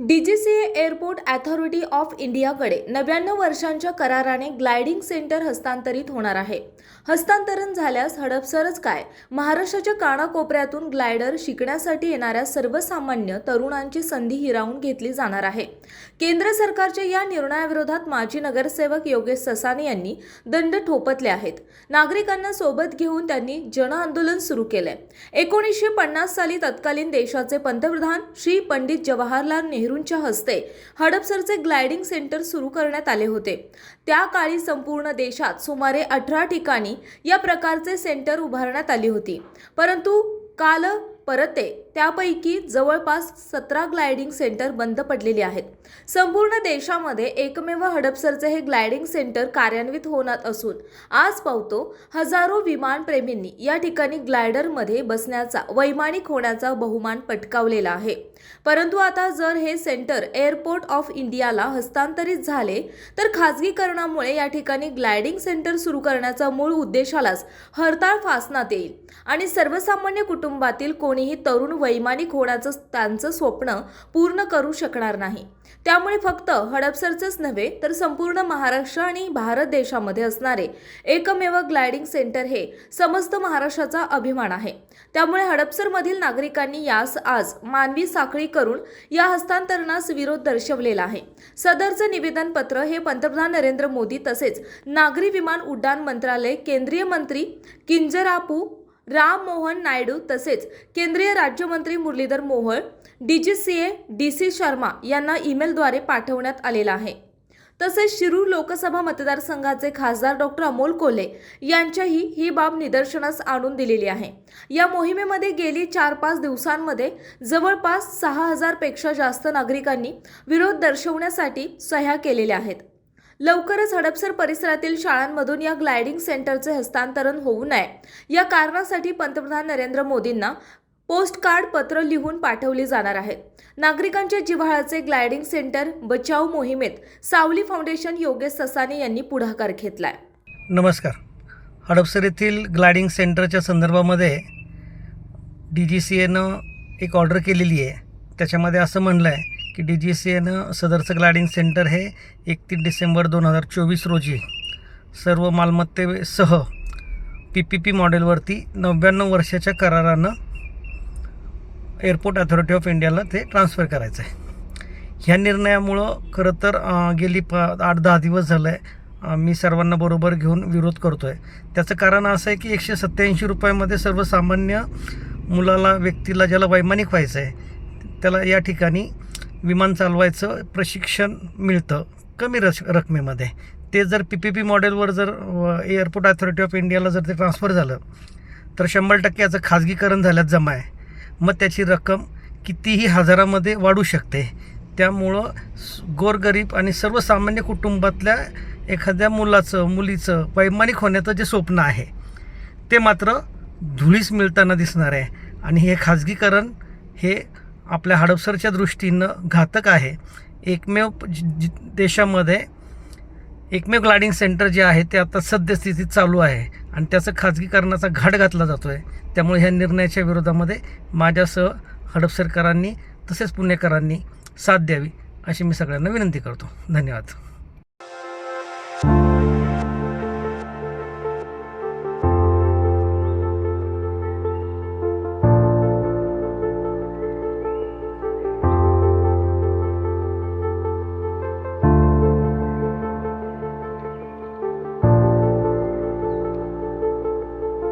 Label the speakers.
Speaker 1: DGCA airport authority of इंडियाकडे नव्याण्णव वर्षांच्या कराराने ग्लायडिंग सेंटर हस्तांतरित होणार आहे. हस्तांतरण झाल्यास हडपसरच काय? महाराष्ट्राच्या कानाकोपऱ्यातून ग्लायडर शिकण्यासाठी येणाऱ्या सर्वसामान्य तरुणांची संधी हिरावून घेतली जाणार आहे. केंद्र सरकारच्या या निर्णयाविरोधात माजी नगरसेवक योगेश ससाने यांनी दंड ठोपतले आहेत. नागरिकांना सोबत घेऊन त्यांनी जनआंदोलन सुरू केलंय. एकोणीसशे पन्नास साली तत्कालीन देशाचे पंतप्रधान श्री पंडित जवाहरलाल नेहरू नेहरूंच्या हस्ते हडपसरचे ग्लायडिंग सेंटर सुरू करण्यात आले होते. त्या काळी संपूर्ण देशात सुमारे अठरा ठिकाणी या प्रकारचे सेंटर उभारण्यात आली होती. परंतु काल परते त्यापैकी जवळपास सतरा ग्लायडिंग सेंटर बंद पडलेली आहेत. संपूर्ण देशामध्ये एकमेव हडपसरचे हे ग्लायडिंग सेंटर कार्यान्वित होणार असून आज पावतो हजारो विमानप्रेमींनी या ठिकाणी ग्लायडरमध्ये बसण्याचा वैमानिक होण्याचा बहुमान पटकावलेला आहे. परंतु आता जर हे सेंटर एअरपोर्ट ऑफ इंडियाला हस्तांतरित झाले तर खाजगीकरणामुळे या ठिकाणी ग्लायडिंग सेंटर सुरू करण्याचा मूळ उद्देशालाच हरताळ फासण्यात येईल आणि सर्वसामान्य कुटुंबातील कोण कोणीही तरुण वैमानिक होण्याचं त्यांचं स्वप्न पूर्ण करू शकणार नाही. त्यामुळे फक्त हडपसरचंच नव्हे तर संपूर्ण महाराष्ट्र आणि भारत देशामध्ये असणारे एकमेव ग्लायडिंग सेंटर हे समस्त महाराष्ट्राचा अभिमान आहे. त्यामुळे हडपसरमधील नागरिकांनी यास आज मानवी साखळी करून या हस्तांतरणास विरोध दर्शवलेला आहे. सदरचं निवेदन पत्र हे पंतप्रधान नरेंद्र मोदी तसेच नागरी विमान उड्डाण मंत्रालय केंद्रीय मंत्री किंजरापू राम मोहन नायडू तसेच केंद्रीय राज्यमंत्री Muralidhar Mohol A D C Sharma यांना ईमेलद्वारे पाठवण्यात आलेला आहे. तसेच शिरूर लोकसभा मतदारसंघाचे खासदार डॉक्टर अमोल कोल्हे यांच्याही ही बाब निदर्शनास आणून दिलेली आहे. या मोहिमेमध्ये गेली चार पाच दिवसांमध्ये जवळपास सहा हजारपेक्षा जास्त नागरिकांनी विरोध दर्शवण्यासाठी सह्या केलेल्या आहेत. लवकरच हडपसर परिसरातील शाळांमधून या ग्लायडिंग सेंटरचे हस्तांतरण होऊ नये. या कारणासाठी पंतप्रधान नरेंद्र मोदींना पोस्ट कार्ड पत्र लिहून पाठवली जाणार आहेत नागरिकांच्या जिव्हाळ्याचे ग्लायडिंग सेंटर बचाव मोहिमेत सावली फाउंडेशन योगेश ससाने यांनी पुढाकार घेतलाय.
Speaker 2: नमस्कार. हडपसर येथील ग्लायडिंग सेंटरच्या संदर्भामध्ये डी जी सी एनं एक ऑर्डर केलेली आहे. त्याच्यामध्ये असं म्हणलं आहे की डी जी सी एनं सदरचं ग्लायडिंग सेंटर हे एकतीस डिसेंबर दोन हजार चोवीस रोजी सर्व मालमत्तेसह पी पी पी मॉडेलवरती नव्याण्णव वर्षाच्या करारानं एअरपोर्ट अथॉरिटी ऑफ इंडियाला ते ट्रान्स्फर करायचं आहे. ह्या निर्णयामुळं खरं तर गेली प आठ दहा दिवस झालं आहे मी सर्वांना बरोबर घेऊन विरोध करतो आहे त्याचं कारण असं आहे की एकशे सत्त्याऐंशी रुपयामध्ये सर्वसामान्य मुलाला व्यक्तीला ज्याला वैमानिक व्हायचं आहे त्याला या ठिकाणी विमान चालवायचं प्रशिक्षण मिळतं कमी रश रकमेमध्ये. ते जर पी पी पी मॉडेलवर जर एअरपोर्ट अथॉरिटी ऑफ इंडियाला जर ते ट्रान्स्फर झालं तर शंभर टक्के याचं खाजगीकरण झाल्यात जमा आहे. मग त्याची रक्कम कितीही हजारामध्ये वाढू शकते. त्यामुळं गोरगरीब आणि सर्वसामान्य कुटुंबातल्या एखाद्या मुलाचं मुलीचं वैमानिक होण्याचं जे स्वप्न आहे ते मात्र धुळीस मिळताना दिसणार आहे. आणि हे खाजगीकरण हे आपल्या हडपसरच्या दृष्टीनं घातक आहे. एकमेव देशामध्ये एकमेव ग्लायडिंग सेंटर जे आहे ते आता सद्यस्थितीत चालू आहे आणि त्याचं खाजगीकरणाचा घाट घातला जातो आहे त्यामुळे ह्या निर्णयाच्या विरोधामध्ये माझ्यासह हडपसरकरांनी तसेच पुणेकरांनी साथ द्यावी अशी मी सगळ्यांना विनंती करतो. धन्यवाद.